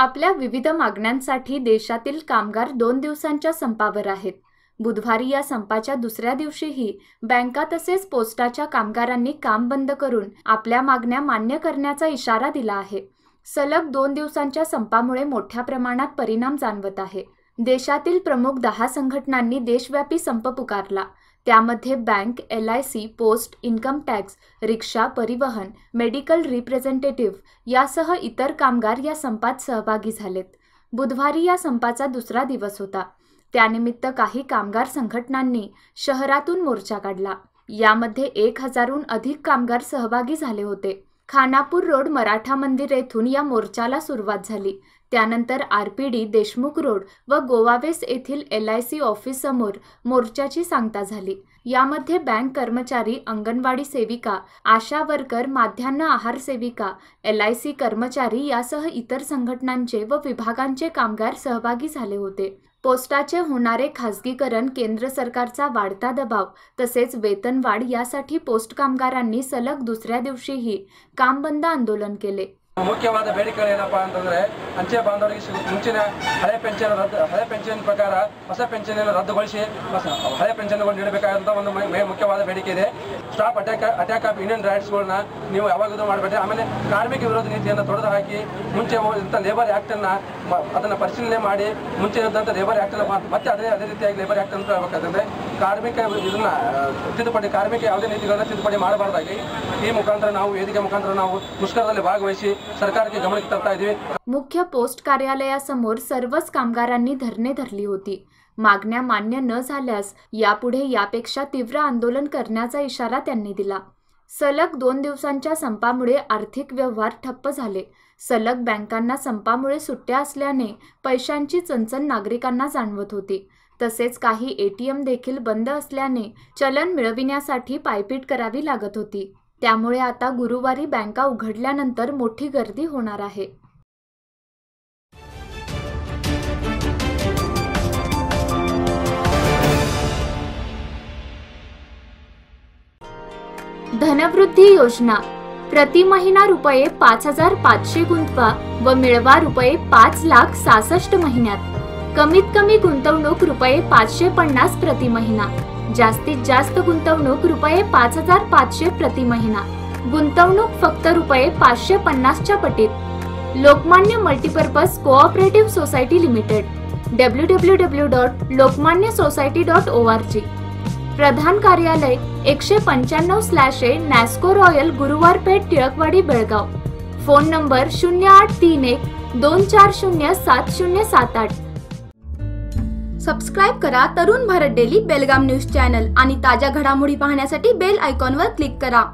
आपल्या विविध मागण्यांसाठी देशातील कामगार दोन दिवसांच्या संपावर आहेत. बुधवारी या संपाच्या दुसऱ्या दिवशीही बँका तसेच पोस्टाच्या कामगारांनी काम बंद करून आपल्या मागण्या मान्य करण्याचा इशारा दिला आहे. सलग दोन दिवसांच्या संपामुळे मोठ्या प्रमाणात परिणाम जाणवत आहे. देशातील प्रमुख दहा संघटनांनी देशव्यापी संप पुकारला. त्यामध्ये bank L I C post income tax रिक्षा परिवहन मेडिकल रिप्रेझेंटेटिव्ह यासह इतर कामगार या संपात सहभागी झालेत. बुधवारी या संपाचा दुसरा दिवस होता. त्यानिमित्त काही कामगार संघटनांनी शहरातून मोर्चा काढला. यामध्ये एक हजारहून अधिक कामगार सहभागी झाले होते. खानापूर रोड मराठा मंदिर येथून या मोर्चाला सुरुवात झाली. त्यानंतर R P D Deshmukh road व गोवावेस येथील एल आय सी ऑफिससमोर मोर्चाची सांगता झाली. यामध्ये बँक कर्मचारी अंगणवाडी सेविका आशा वर्कर माध्यान्ह आहार सेविका एल आय सी कर्मचारी यासह इतर संघटनांचे व विभागांचे कामगार सहभागी झाले होते. पोस्टाचे होणारे खासगीकरण केंद्र सरकारचा वाढता दबाव तसेच वेतनवाढ यासाठी पोस्ट कामगारांनी सलग दुसऱ्या दिवशीही काम बंद आंदोलन केले ಮುಖ್ಯವಾದ ಬೇಡಿಕೆಗಳೇನಪ್ಪ ಅಂತಂದ್ರೆ ಅಂಚೆ ಬಾಂಧವರಿಗೆ ಸಿಗು- ಮುಂಚಿನ ಹಳೆ ಪೆನ್ಷನ್ ರದ್ದು ಹಳೆ ಪೆನ್ಷನ್ ಪ್ರಕಾರ ಹೊಸ ಪೆನ್ಷನ್ ರದ್ದುಗೊಳಿಸಿ ಹೊಸ- ಹಳೆ ಪೆನ್ಷನ್ಗಳು ನೀಡಬೇಕಾದಂಥ ಒಂದು ಮೈ- ಮೈ- ಮುಖ್ಯವಾದ ಬೇಡಿಕೆ ಇದೆ stop attack attack of Indian ರೈಟ್ಸ್ಗಳನ್ನ ನೀವು ಯಾವಾಗ ಇದು ಮಾಡಬೇಡಿ ಆಮೇಲೆ ಕಾರ್ಮಿಕ ವಿರೋಧ ನೀತಿಯನ್ನು ತೊಡೆದು ಹಾಕಿ ಮುಂಚೆ ಇದ್ದಂಥ ಲೇಬರ್ ಆ್ಯಕ್ಟನ್ನು ಅದನ್ನು ಪರಿಶೀಲನೆ ಮಾಡಿ ಮುಂಚೆ ಇದ್ದಂಥ ಲೇಬರ್ ಆ್ಯಕ್ಟನ್ನು ಮತ್ತೆ ಅದೇ ಅದೇ ರೀತಿಯಾಗಿ ಲೇಬರ್ ಆ್ಯಕ್ಟ್ ಅಂತ ಹೇಳ್ಬೇಕಾದ್ರೆ ಕಾರ್ಮಿಕ ಇದನ್ನ ಆ, ತಿದ್ದುಪಡಿ ಕಾರ್ಮಿಕ ಯಾವುದೇ ನೀತಿಗಳನ್ನ ತಿದ್ದುಪಡಿ ಮಾಡಬಾರ್ದಾಗಿ ಈ ಮುಖಾಂತರ ನಾವು ವೇದಿಕೆ ಮುಖಾಂತರ ನಾವು ಮುಷ್ಕರದಲ್ಲಿ ಭಾಗವಹಿಸಿ ಸರ್ಕಾರಕ್ಕೆ ಗಮನಕ್ಕೆ ತರ್ತಾ ಇದ್ದೀವಿ मुख्य पोस्ट कार्यालयासमोर सर्वच कामगारांनी धरणे धरली होती मागण्या मान्य न झाल्यास यापुढे यापेक्षा तीव्र आंदोलन करण्याचा इशारा त्यांनी दिला. सलग दोन दिवसांच्या संपामुळे आर्थिक व्यवहार ठप्प झाले. सलग बँकांना संपामुळे सुट्ट्या असल्याने पैशांची चणचण नागरिकांना जाणवत होती. तसेच काही एटीएम देखील बंद असल्याने चलन मिळविण्यासाठी पायपीट करावी लागत होती. त्यामुळे आता गुरुवारी बँका उघडल्यानंतर मोठी गर्दी होणार आहे. धनवृद्धी योजना. प्रति महिना रुपये पाच हजार पाचशे गुंतवा व मिळवा रुपये पाच लाख सहासष्ट महिन्यात. कमीत कमी गुंतवणूक रुपये पाचशे पन्नास प्रति महिना. जास्तीत जास्त गुंतवणूक रुपये पाच हजार पाचशे प्रति महिना. गुंतवणूक फक्त रुपये पाचशे पन्नासच्या पटीत. Lokmanya multipurpose cooperative society limited. W W W dot Lokmanya society dot O R G. प्रधान कार्यालय एकशे पंच्याण्णव slash A Nasco Royal Guruwar Peth Tilakwadi Belgaum. Phone number शून्य आठ तीन एक दोन चार शून्य सात शून्य सात आठ. सबस्क्राईब करा Tarun Bharat daily Belgaum news channel आणि ताज्या घडामोडी पाहण्यासाठी बेल आयकॉनवर क्लिक करा.